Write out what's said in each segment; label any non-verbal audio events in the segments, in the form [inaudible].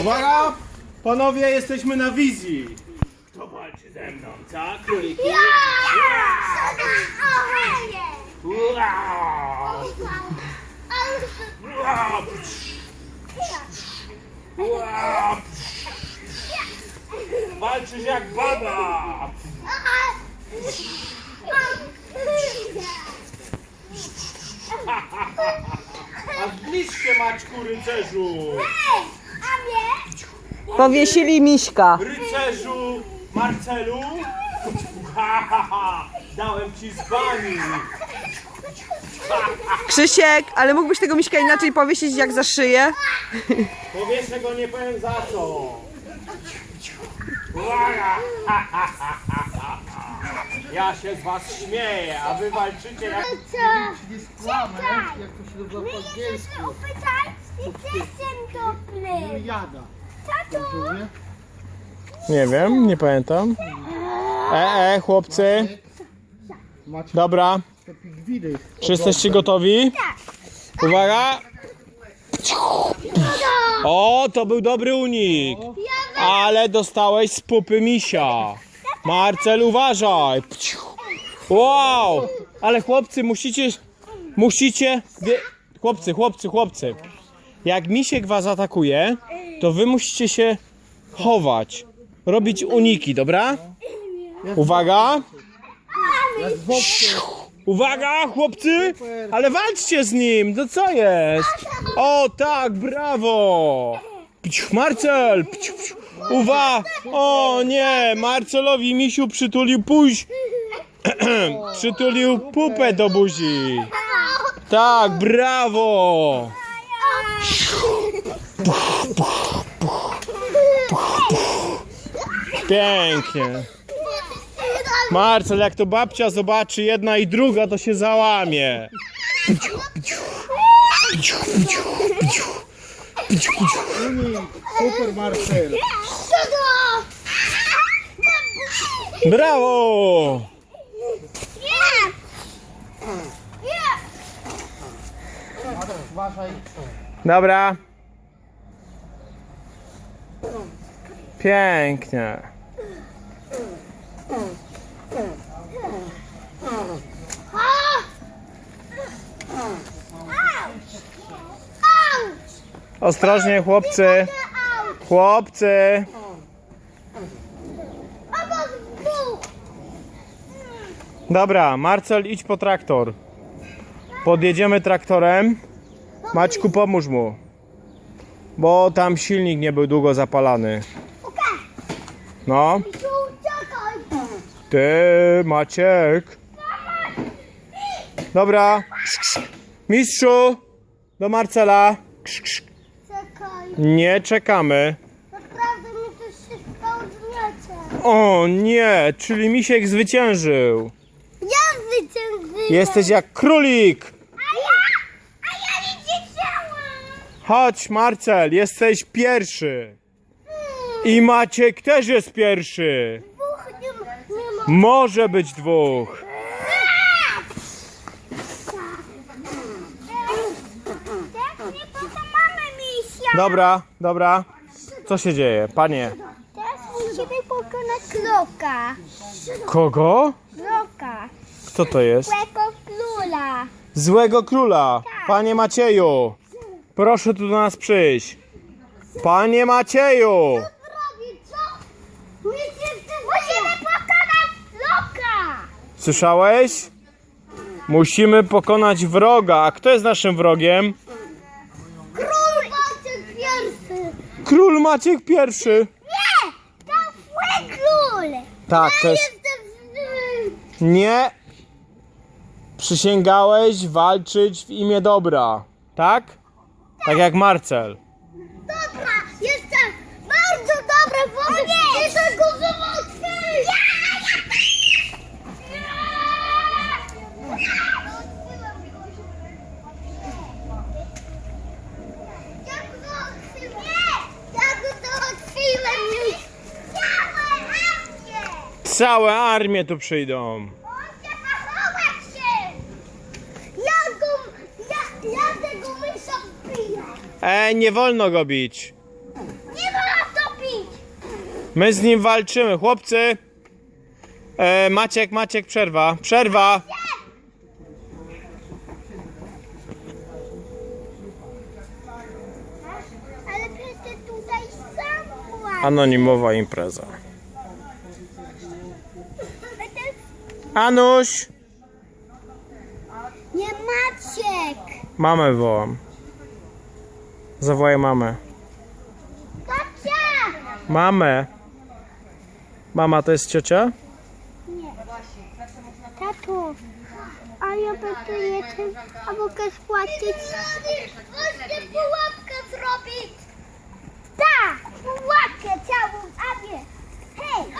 Uwaga! Panowie, jesteśmy na wizji. Kto walczy ze mną, co? Króliki? Ua! Ua! Ua! Walczysz jak baba! A zbliżcie Maćku rycerzu! Powiesili miśka. Rycerzu Marcelu! Ha, ha, ha. Dałem ci z bani! [laughs] Krzysiek, ale mógłbyś tego miśka inaczej powiesić jak za szyję? Powieszę go nie powiem za co! Uwaga! Ha, ha, ha, ha, ha, ha. Ja się z was śmieję, a wy walczycie jak... Czekaj! Jak to się nazywa My po jesteśmy angielsku? upytać i chcemy dobry. Jada. Nie wiem, nie pamiętam. E, e, chłopcy. Dobra, czy jesteście gotowi? Uwaga! O, to był dobry unik! Ale dostałeś z pupy misia. Marcel, uważaj! Wow! Ale chłopcy, musicie... Musicie... Chłopcy, chłopcy, chłopcy. Jak misiek was atakuje, to wy musicie się chować. Robić uniki, dobra? Uwaga! Uwaga, chłopcy! Ale walczcie z nim! To co jest? O tak, brawo! Marcel! Uwa! O nie! Marcelowi misiu przytulił pójść. [clears throat] przytulił pupę do buzi. Tak, brawo! Pięknie. Marcel, jak to babcia zobaczy jedna i druga, to się załamie. Super Marcel. Brawo! Dobra. Pięknie. Ostrożnie, chłopcy. Chłopcy. Dobra, Marcel, idź po traktor. Podjedziemy traktorem. Maćku, pomóż mu. Bo tam silnik nie był długo zapalany. No, ty, Maciek. Dobra. Mistrzu, do Marcela. Czekaj, Nie czekamy. naprawdę mi to szybko odmiecie. O nie, czyli Misiek zwyciężył. Ja zwyciężyłem. Jesteś jak królik. A ja, a ja nie wiedziałam. Chodź, Marcel, jesteś pierwszy. I Maciek też jest pierwszy. Dwóch nie. Może być dwóch. Tak, nie. Dobra, dobra. Co się dzieje, panie? Teraz musimy pokonać Kroka. Kogo? Kroka. Kto to jest? Złego króla. Złego króla. Panie Macieju, proszę tu do nas przyjść. Panie Macieju, Robi co? Musimy pokonać Kroka. Słyszałeś? Musimy pokonać wroga. A kto jest naszym wrogiem? Król Maciek pierwszy. Król Maciek pierwszy. Nie, to zły król. Tak, to Ja jest... jestem. Nie. Przysięgałeś walczyć w imię dobra. Tak? Tak jak Marcel. Dobra, jestem bardzo dobry wobec i tego zobaczę. Całe armie tu przyjdą. Ja go, ja, ja tego mysza wbiję. E, nie wolno go bić. My z nim walczymy, chłopcy. E, Maciek, Maciek, przerwa. Przerwa. Ale przecież tutaj sam. Anonimowa impreza. Anuś! Nie Maciek. Mamę wołam. Zawołaj mamę. Babcia! Mamę. Mama to jest ciocia? Tato, a ja będę jeden, a mogę spłacić? Właśnie pułapkę zrobić! Tak, pułapkę całą, Abie! Hej!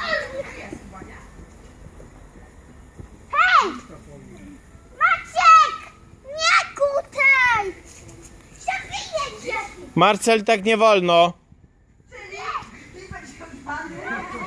Hej! Maciek! Nie tutaj! Zabiję cię! Marcel, tak nie wolno.